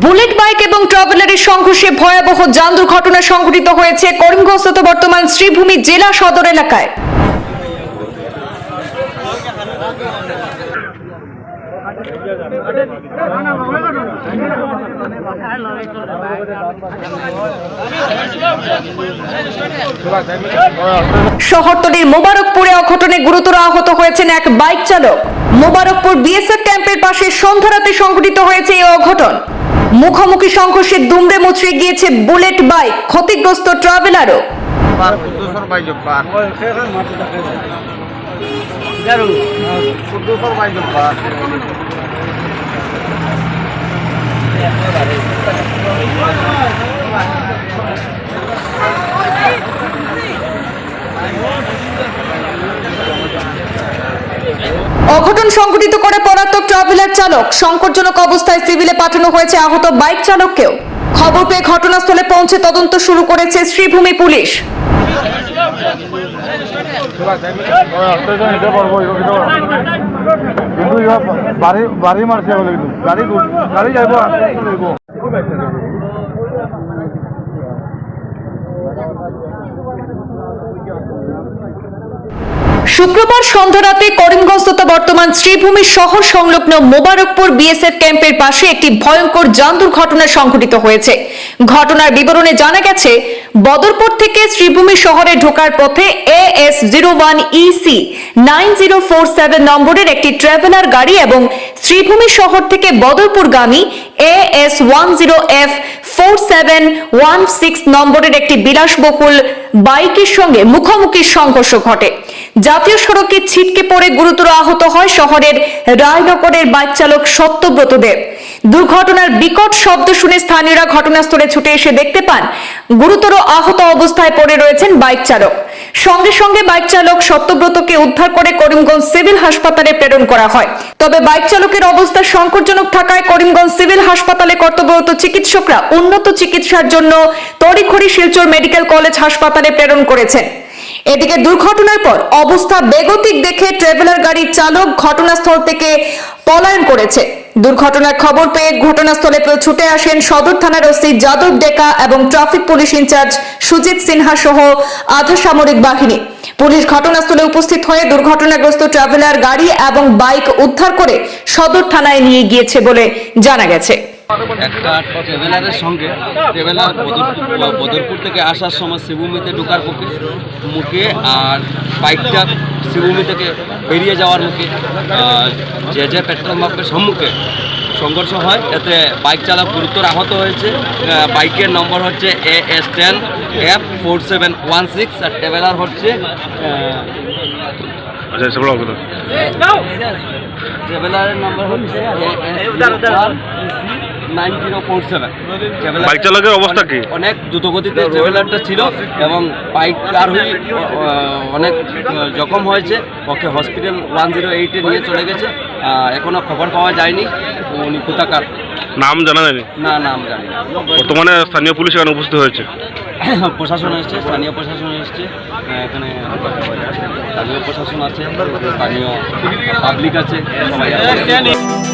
Bullet bike এবং ট্রাভেলারের সংঘর্ষে ভয়াবহ যান দুর্ঘটনা সংঘটিত হয়েছে করিমগঞ্জস্থ বর্তমান শ্রীভূমি জেলা সদর এলাকায়। শহরতলির মোবারকপুরে অঘটনে গুরুতর আহত হয়েছেন এক বাইক চালক। মোবারকপুর বিএসএফ ক্যাম্পের পাশে সন্ধ্যারাতে সংঘটিত হয়েছে এই অঘটন। মুখোমুখি সংঘর্ষে দুমড়ে মুচড়ে গিয়েছে বুলেট বাইক। ক্ষতিগ্রস্ত ট্রাভেলারও পার কুদ্দুসর বাইজব পার কুদ্দুসর বাইজব পার অঘটন সংঘটিত করে পলাতক ট্রাভেলার চালক। সংকটজনক অবস্থায় সিভিলে পাঠানো হয়েছে আহত বাইক চালককেও। খবর পেয়ে ঘটনাস্থলে পৌঁছে তদন্ত শুরু করেছে শ্রীভূমি পুলিশ। শুক্রবার সন্ধ্যারাতে করিমগঞ্জ তথা বর্তমান শ্রীভূমি শহর সংলগ্ন মোবারকপুর বিএসএফ ক্যাম্পের পাশে একটি ভয়ঙ্কর যান দুর্ঘটনা সংঘটিত হয়েছে। ঘটনার বিবরণে জানা গেছে, বদরপুর থেকে শ্রীভূমি শহরে ঢোকার পথে A S zero one EC nine zero four seven নম্বরের একটি ট্রাভেলার গাড়ি এবং শ্রীভূমি শহর থেকে বদরপুরগামী A S one zero F four seven one six নম্বরের একটি বিলাসবহুল বাইকের সঙ্গে মুখোমুখি সংঘর্ষ ঘটে। জাতীয় সড়কে ছিটকে পড়ে গুরুতর আহত হয় শহরের রায়নগরের বাইক চালক সত্যব্রত দেব। দুর্ঘটনার বিকট শব্দ শুনে স্থানীয়রা ঘটনাস্থলে ছুটে এসে দেখতে পান, গুরুতর আহত অবস্থায় পড়ে রয়েছেন বাইক চালক সঙ্গে সঙ্গে বাইক চালক সত্যব্রতকে উদ্ধার করে করিমগঞ্জ সিভিল হাসপাতালে প্রেরণ করা হয়। তবে বাইক চালকের অবস্থা সংকটজনক থাকায় করিমগঞ্জ সিভিল হাসপাতালে কর্তব্যরত চিকিৎসকরা উন্নত চিকিৎসার জন্য তড়িঘড়ি শিলচর মেডিকেল কলেজ হাসপাতালে প্রেরণ করেছেন। এদিকে দুর্ঘটনার পর অবস্থা বেগতিক দেখে ট্রেভেলার গাড়ির চালক ঘটনাস্থল থেকে পলায়ন করেছে। দুর্ঘটনার খবর পেয়ে ঘটনাস্থলে ছুটে আসেন সদর থানার ওসি যাদব ডেকা এবং traffic police incharge Sujit Sinha সহ আধা সামরিক বাহিনী। পুলিশ ঘটনাস্থলে উপস্থিত হয়ে দুর্ঘটনাগ্রস্ত ট্রাভেলার গাড়ি এবং বাইক উদ্ধার করে সদর থানায় নিয়ে গিয়েছে বলে জানা গেছে। একটা ট্রেভেলারের সঙ্গে ট্রেভেলার বদরপুর বদরপুর থেকে আসার সময় শিবভূমিতে ঢোকার মুখে মুখে আর বাইকটা শিবভূমি থেকে বেরিয়ে যাওয়ার মুখে যে যে পেট্রোল পাম্পের সম্মুখে সংঘর্ষ হয় এতে বাইক চালক গুরুতর আহত হয়েছে। বাইকের নম্বর হচ্ছে A S ten F four seven one six R traveller হচ্ছে আচ্ছা ট্রেভেলারের নম্বর হচ্ছে nine zero four seven bike চালকের অবস্থা কি? অনেক দ্রুতগতিতে ট্রেভেলারটা ছিল এবং বাইক কার হয়ে অনেক জখম হয়েছে। ওকে হসপিটাল ওয়ান জিরো এইটে নিয়ে চলে গেছে। আহ, এখনও খবর পাওয়া যায়নি। উনি কোথাকার? নাম জানা যায়নি? না নাম জানি বর্তমানে স্থানীয় পুলিশ এখানে উপস্থিত হয়েছে। প্রশাসন এসছে স্থানীয় প্রশাসন এসছে। এখানে স্থানীয় প্রশাসন আছে স্থানীয় পাবলিক আছে সবাই আছে।